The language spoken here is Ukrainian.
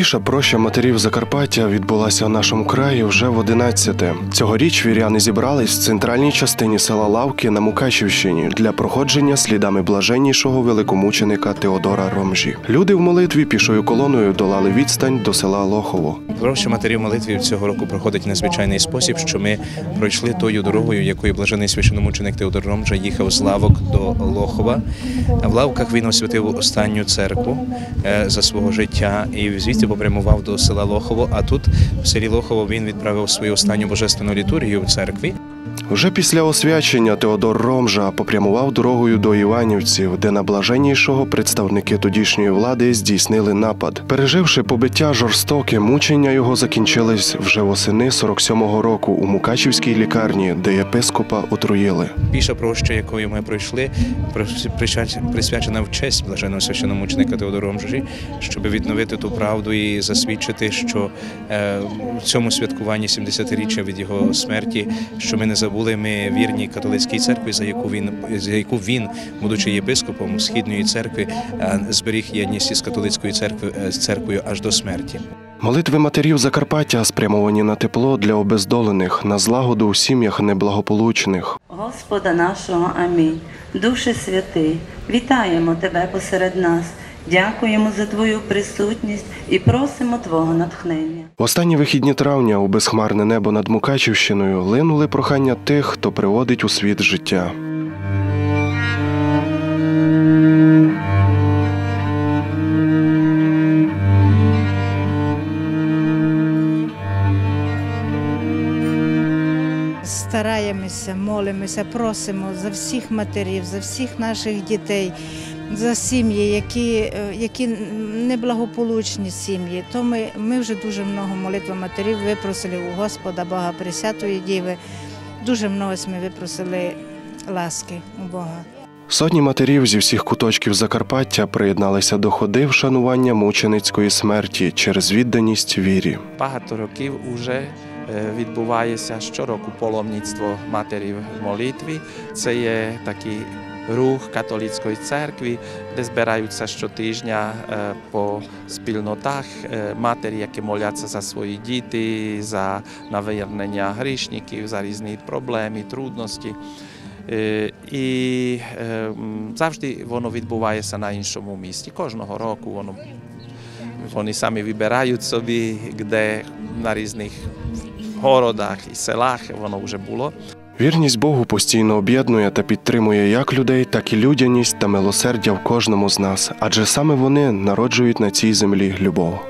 Найбільша проща матерів Закарпаття відбулася у нашому краї вже в 11-те. Цьогоріч віряни зібрались в центральній частині села Лавки на Мукачівщині для проходження слідами блаженнішого великомученика Теодора Ромжі. Люди в молитві пішою колоною долали відстань до села Лохово. Проща матерів молитві цього року проходить незвичайний спосіб, що ми пройшли тою дорогою, якою блажений священомученик Теодор Ромжа їхав з лавок до Лохова. В лавках він освятив останню церкву е, за свого життя і звідти попрямував до села Лохово. А тут, в селі Лохово, він відправив свою останню божественну літургію в церкві. Вже після освячення Теодор Ромжа попрямував дорогою до Іванівців, де на блаженнішого представники тодішньої влади здійснили напад. Переживши побиття жорстоке, мучення його закінчились вже восени 47-го року у Мукачівській лікарні, де єпископа отруїли. Піша проща, якою ми пройшли, присвяч- присвячена в честь блаженого священомученика Теодора Ромжі, щоб відновити ту правду і засвідчити, що е, в цьому святкуванні 70-річчя від його смерті, що ми не забули, ми вірні католицькій церкві, за яку він за яку він, будучи єпископом східної церкви, е, зберіг єдність із католицькою церквою з церквою аж до смерті. Молитви матерів Закарпаття спрямовані на тепло для обездолених, на злагоду у сім'ях неблагополучних. Господа нашого Амінь. Душе святий, вітаємо Тебе посеред нас. Дякуємо за Твою присутність і просимо Твого натхнення. Останні вихідні травня у безхмарне небо над Мукачівщиною линули прохання тих, хто приводить у світ життя. Стараємося, молимося, просимо за всіх матерів, за всіх наших дітей, за сім'ї, які, е, які неблагополучні сім'ї. То ми, ми вже дуже много молитва матерів випросили у Господа Бога Пресвятої Діви. Дуже много ми випросили ласки у Бога. Сотні матерів зі всіх куточків Закарпаття приєдналися до ходи вшанування мученицької смерті через відданість вірі. Багато років уже е, відбувається щороку паломництво матерів в молитві. Це є такий рух католицької церкви, де збираються щотижня по спільнотах матері, які моляться за свої діти, за навернення грішників, за різні проблеми, трудності. І завжди воно відбувається на іншому місці. Кожного року воно вони самі вибирають собі, де на різних городах і селах воно вже було. Вірність Богу постійно об'єднує та підтримує як людей, так і людяність та милосердя в кожному з нас, адже саме вони народжують на цій землі любов.